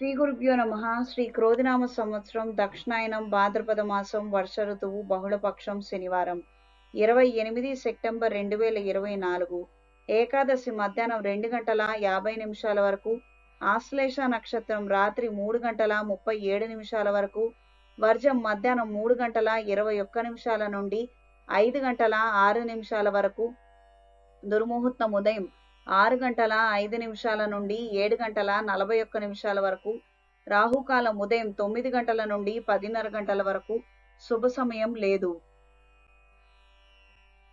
శ్రీ గురుభ్యో నమ. శ్రీ క్రోధినామ సంవత్సరం దక్షిణాయనం భాద్రపద మాసం వర్ష ఋతువు బహుళపక్షం శనివారం. ఇరవై ఎనిమిది సెప్టెంబర్ రెండు వేల ఇరవై నాలుగు. ఏకాదశి మధ్యాహ్నం రెండు గంటల యాభై నిమిషాల వరకు. ఆశ్లేష నక్షత్రం రాత్రి మూడు గంటల ముప్పై ఏడు నిమిషాల వరకు. వర్జం మధ్యాహ్నం మూడు గంటల ఇరవై ఒక్క నిమిషాల నుండి ఐదు గంటల ఆరు నిమిషాల వరకు. దుర్ముహూర్తం ఉదయం ఆరు గంటల ఐదు నిమిషాల నుండి ఏడు గంటల నలభై ఒక్క నిమిషాల వరకు రాహుకాలం ఉదయం తొమ్మిది గంటల నుండి పదిన్నర గంటల వరకు శుభ సమయం లేదు.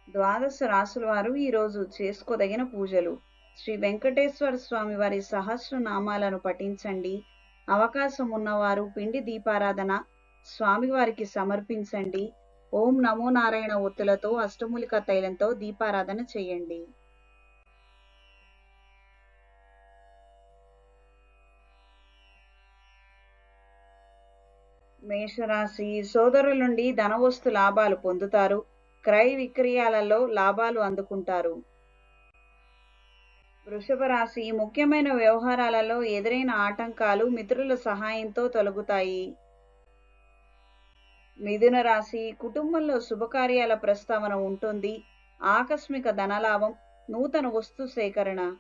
ద్వాదశ రాసుల వారు ఈరోజు చేసుకోదగిన పూజలు. శ్రీ వెంకటేశ్వర స్వామి వారి సహస్రనామాలను పఠించండి. అవకాశం ఉన్నవారు పిండి దీపారాధన స్వామివారికి సమర్పించండి. ఓం నమో నారాయణ ఒత్తులతో అష్టమూలిక తైలంతో దీపారాధన చేయండి. మేషరాశి సోదరుల నుండి ధనవస్తు లాభాలు పొందుతారు. క్రయ విక్రయాలలో లాభాలు అందుకుంటారు. వృషభ రాశి ముఖ్యమైన వ్యవహారాలలో ఎదురైన ఆటంకాలు మిత్రుల సహాయంతో తొలగుతాయి. మిథున రాశి కుటుంబంలో శుభకార్యాల ప్రస్తావన ఉంటుంది. ఆకస్మిక ధనలాభం నూతన వస్తు సేకరణ.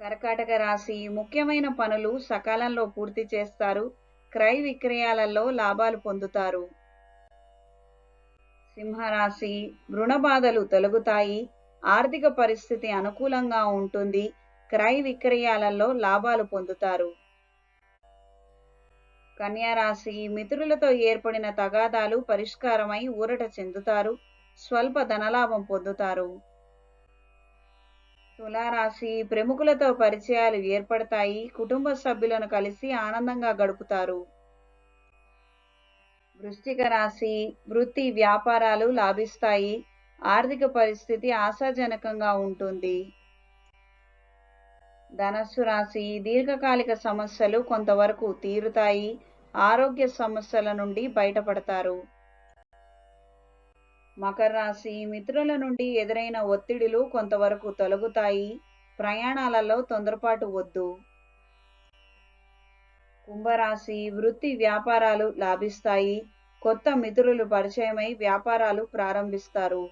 కర్కాటక రాశి ముఖ్యమైన పనులు సకాలంలో పూర్తి చేస్తారు. క్రయ విక్రయాలలో లాభాలు పొందుతారు. సింహరాశి రుణ బాధలు తొలగుతాయి. ఆర్థిక పరిస్థితి అనుకూలంగా ఉంటుంది. క్రయ విక్రయాలలో లాభాలు పొందుతారు. కన్యారాశి మిత్రులతో ఏర్పడిన తగాదాలు పరిష్కారమై ఊరట చెందుతారు. స్వల్ప ధనలాభం పొందుతారు. తులారాశి ప్రముఖులతో పరిచయాలు ఏర్పడతాయి. కుటుంబ సభ్యులను కలిసి ఆనందంగా గడుపుతారు. వృశ్చిక రాశి వృత్తి వ్యాపారాలు లాభిస్తాయి. ఆర్థిక పరిస్థితి ఆశాజనకంగా ఉంటుంది. ధనస్సు రాశి దీర్ఘకాలిక సమస్యలు కొంతవరకు తీరుతాయి. ఆరోగ్య సమస్యల నుండి బయటపడతారు. మకర రాశి మిత్రుల నుండి ఎదురైన ఒత్తిడిలు కొంతవరకు తొలగుతాయి. ప్రయాణాలలో తొందరపాటు వద్దు. కుంభరాశి వృత్తి వ్యాపారాలు లాభిస్తాయి. కొత్త మిత్రులు పరిచయమై వ్యాపారాలు ప్రారంభిస్తారు.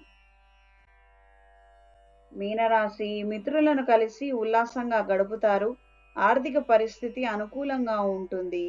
మీనరాశి మిత్రులను కలిసి ఉల్లాసంగా గడుపుతారు. ఆర్థిక పరిస్థితి అనుకూలంగా ఉంటుంది.